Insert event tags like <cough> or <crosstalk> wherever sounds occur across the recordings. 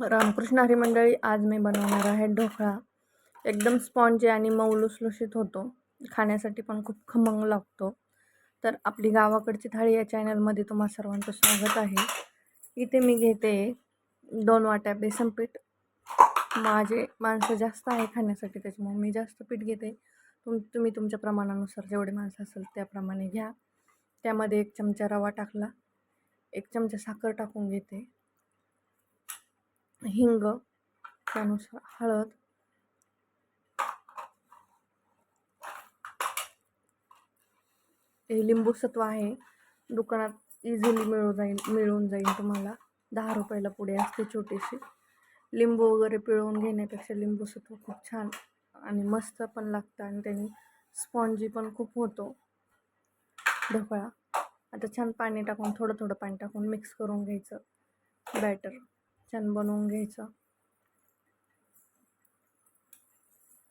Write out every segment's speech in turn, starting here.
रामकृष्ण हरी मंडळी आज मी बनवणार आहे ढोकळा. एकदम स्पॉन्जी आणि मऊ लुसलुशीत होतो. खाण्यासाठी पण खूप खमंग लागतो. तर आपली गावाकडची थाळी या चॅनलमध्ये तुम्हा सर्वांचं स्वागत आहे. इथे मी घेते दोन वाट्या बेसन पीठ. माझे माणसं जास्त आहे खाण्यासाठी त्याच्यामुळे मी जास्त पीठ घेते. तुम तुम्ही तुमच्या प्रमाणानुसार जेवढे माणसं असेल त्याप्रमाणे घ्या. त्यामध्ये एक चमचा रवा टाकला. एक चमचा साखर टाकून घेते. हिंग त्यानुसार हळद हे लिंबूसत्व आहे. दुकानात इझिली मिळू जाईल मिळून जाईल तुम्हाला. दहा रुपयाला पुढे असते छोटीशी. लिंबू वगैरे पिळवून घेण्यापेक्षा लिंबूसत्व खूप छान आणि मस्त पण लागतं आणि त्याने स्पॉन्जी पण खूप होतो. ढोकळा. आता छान पाणी टाकून थोडं थोडं पाणी टाकून मिक्स करून घ्यायचं. बॅटर छान बनवून घ्यायचं.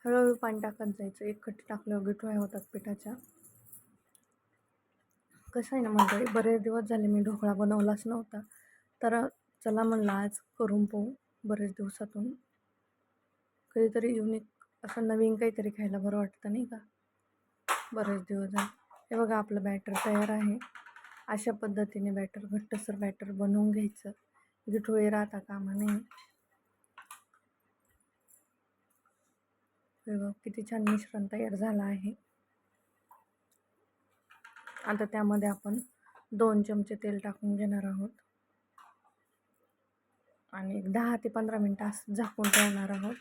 हळूहळू पाणी टाकत जायचं. एक खट्टी टाकल्यावर गिठोळ्या होतात पिठाच्या. कसं आहे ना म्हणजे बरेच दिवस झाले मी ढोकळा बनवलाच नव्हता. तर चला म्हणलं आज करून पाहू बरेच दिवसातून. कधीतरी युनिक असं नवीन काहीतरी खायला बरं वाटतं नाही का? बरेच दिवस झाले. हे बघा आपलं बॅटर तयार आहे. अशा पद्धतीने बॅटर घट्टसर बॅटर बनवून घ्यायचं. गिठोळे राहता कामा नये. बघ किती छान मिश्रण तयार झालं आहे. आता त्यामध्ये आपण दोन चमचे तेल टाकून घेणार आहोत. आणि एक दहा ते पंधरा मिनटं असं झाकून ठेवणार आहोत.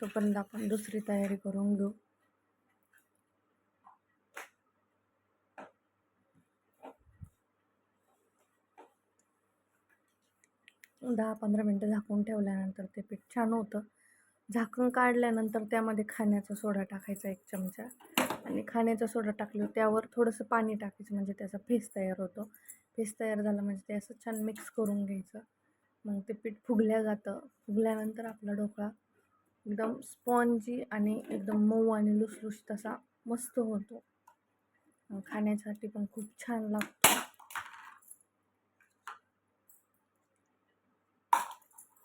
तोपर्यंत आपण दुसरी तयारी करून घेऊ. दहा पंधरा मिनटं झाकून ठेवल्यानंतर ते पीठ छान होतं. झाकण काढल्यानंतर त्यामध्ये खाण्याचा सोडा टाकायचा एक चमचा. आणि खाण्याचा सोडा टाकल्यावर त्यावर थोडंसं पाणी टाकायचं म्हणजे त्याचा फेस तयार होतो. फेस तयार झाला म्हणजे ते असं छान मिक्स करून घ्यायचं. मग ते पीठ फुगल्या जातं. फुगल्यानंतर आपला ढोकळा एकदम स्पॉन्जी आणि एकदम मऊ आणि लुसलुशीत असा मस्त होतो. खाण्यासाठी पण खूप छान लागतो.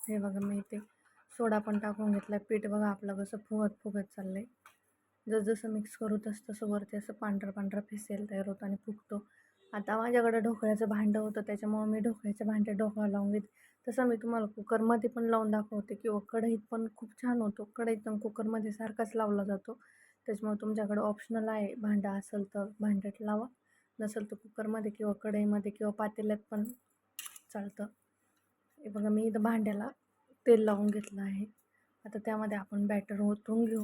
हे बघा मी इथे सोडा पण टाकून घेतला पीठ बघा आपलं कसं फुगत फुगत चाललं आहे जसजसं मिक्स करू तसं तसं वरती असं पांढरं पांढरं फिसेल तयार होतं आणि फुगतो. आता माझ्याकडं ढोकळ्याचं भांडं होतं त्याच्यामुळं मी ढोकळ्याच्या भांडे ढोकळा लावून घेते. तसं मी तुम्हाला कुकरमध्ये पण लावून दाखवते किंवा कढईत पण खूप छान होतो. कढईत पण कुकरमध्ये सारखाच लावला जातो. त्याच्यामुळे तुमच्याकडं ऑप्शनल आहे. भांडा असेल तर भांड्यात लावा. नसेल तर कुकरमध्ये किंवा कढईमध्ये किंवा पातेल्यात पण चालतं. हे बघा मी इथं भांड्याला तेल लावून घेतलं आहे. आता त्यामध्ये आपण बॅटर ओतून घेऊ.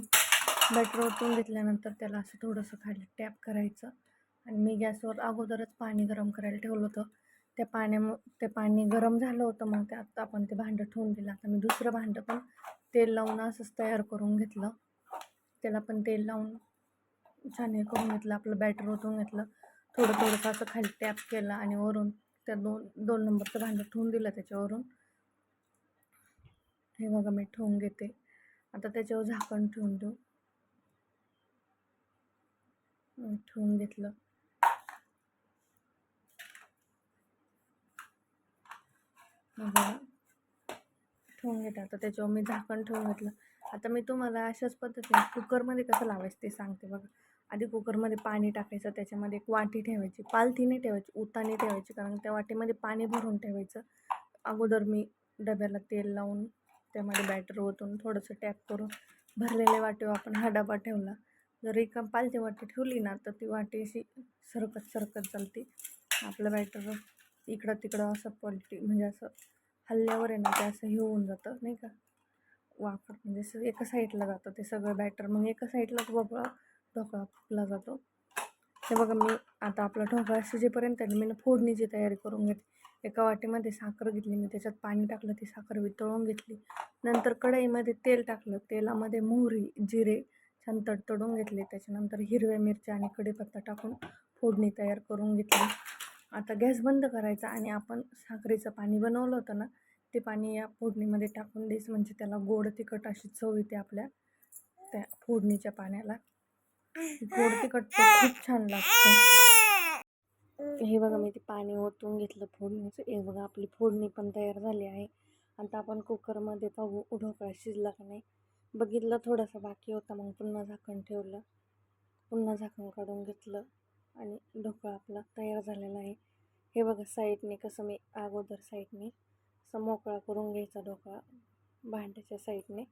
बॅटर ओतून घेतल्यानंतर त्याला असं थोडंसं खाली टॅप करायचं आणि मी गॅसवर अगोदरच पाणी गरम करायला ठेवलं होतं. त्या पाण्याम ते पाणी गरम झालं होतं मग ते आत्ता आपण ते भांडं ठेवून दिलं. आता मी दुसरं भांडं पण तेल लावून असंच तयार करून घेतलं. त्याला पण तेल लावून छान हे करून घेतलं आपलं बॅटर ओतून घेतलं. थोडं थोडंसं असं खाली टॅप केलं आणि वरून त्या दोन दोन नंबरचं भांडं ठेवून दिलं त्याच्यावरून. हे बघा मी ठेवून घेते. आता त्याच्यावर झाकण ठेवून देऊ. ठेवून घेतलं. ठेवून घेते. आता त्याच्यावर मी झाकण ठेवून घेतलं. आता मी तुम्हाला अशाच पद्धतीने कुकरमध्ये कसं लावायचं ते सांगते बघा. आधी कुकरमध्ये पाणी टाकायचं त्याच्यामध्ये एक वाटी ठेवायची पालथी नाही ठेवायची उतानी ठेवायची कारण त्या वाटीमध्ये पाणी भरून ठेवायचं. अगोदर मी डब्याला तेल लावून त्यामध्ये बॅटर ओतून थोडंसं टॅप करून भरलेल्या वाटीवर आपण हा डबा ठेवला. जर एका पालथी वाटी ठेवली ना तर ती वाटी अशी सरकत सरकत चालते. आपलं बॅटर इकडं तिकडं असं पलटी म्हणजे असं हल्ल्यावर आहे ना ते असं हे होऊन जातं नाही का? वापर म्हणजे असं एका साईडला जातं ते सगळं बॅटर. मग एका साईडला बघा ढोकळा फुकला जातो. हे बघा मी आता आपला ढोकळा शिजेपर्यंत मी ना फोडणीची तयारी करून घेते. एका वाटीमध्ये साखर घेतली मी त्याच्यात पाणी टाकलं ती साखर वितळून घेतली. नंतर कढईमध्ये तेल टाकलं. तेलामध्ये मोहरी जिरे छान तडतडून घेतले. त्याच्यानंतर हिरव्या मिरच्या आणि कढीपत्ता टाकून फोडणी तयार करून घेतली. आता गॅस बंद करायचा आणि आपण साखरेचं पाणी बनवलं होतं ना ते पाणी या फोडणीमध्ये टाकून द्यायचं. म्हणजे त्याला गोड तिखट अशी चव येते आपल्या त्या फोडणीच्या पाण्याला. गोड तिखट <laughs> खूप छान लागतं. हे बघा मी ते पाणी ओतून घेतलं फोडणीचं. हे बघा आपली फोडणी पण तयार झाली आहे. आता आपण कुकरमध्ये पाहू ढोकळा शिजला का नाही? बघितलं थोडंसं बाकी होता मग पुन्हा झाकण ठेवलं. पुन्हा झाकण काढून घेतलं. आणि ढोकळा आपला तयार झालेला आहे. हे बघा साईडने कसं मी अगोदर साईडने असं मोकळा करून घ्यायचा ढोकळा भांड्याच्या साईडने.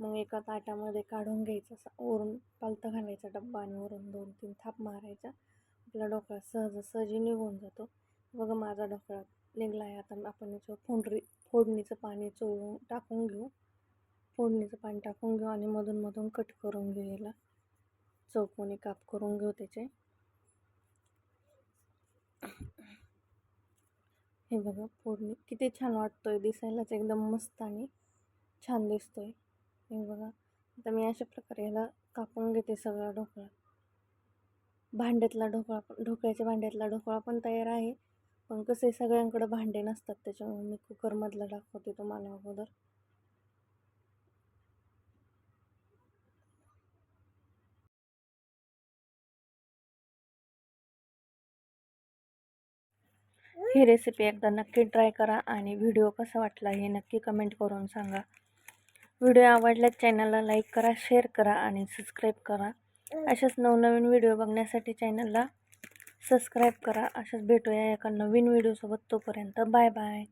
मग एका ताटामध्ये काढून घ्यायचं असा वरून पालथं घालायचा डब्बा आणि वरून दोन तीन थाप मारायचा. आपला ढोकळा सहजासहजी निघून जातो. बघा माझा ढोकळा निघला आहे आता आपण याच्यावर फोंडरी फोडणीचं पाणी चोळून टाकून घेऊ. फोडणीचं पाणी टाकून घेऊ आणि मधून मधून कट करून घेऊ याला. चौकोनी काप करून घेऊ त्याचे. हे बघा फोडणी किती छान वाटतोय. दिसायलाच एकदम मस्त आणि छान दिसतोय. हे बघा. आता मी अशा प्रकारे ह्याला कापून घेते सगळा ढोकळा. भांड्यातला ढोकळा पण ढोकळ्याच्या भांड्यातला ढोकळा पण तयार आहे. पण कसं आहे सगळ्यांकडे भांडे नसतात त्याच्यामुळे मी कुकरमधला दाखवते तुम्हाला अगोदर. ही रेसिपी एकदा नक्की ट्राय करा आणि व्हिडिओ कसा वाटला हे नक्की कमेंट करून सांगा. व्हिडिओ आवडल्यास चॅनलला लाईक करा शेअर करा आणि सबस्क्राईब करा. अशाच नवनवीन व्हिडिओ बघण्यासाठी चॅनलला सबस्क्राईब करा. अशाच भेटूया एका नवीन व्हिडिओसोबत. तोपर्यंत बाय बाय.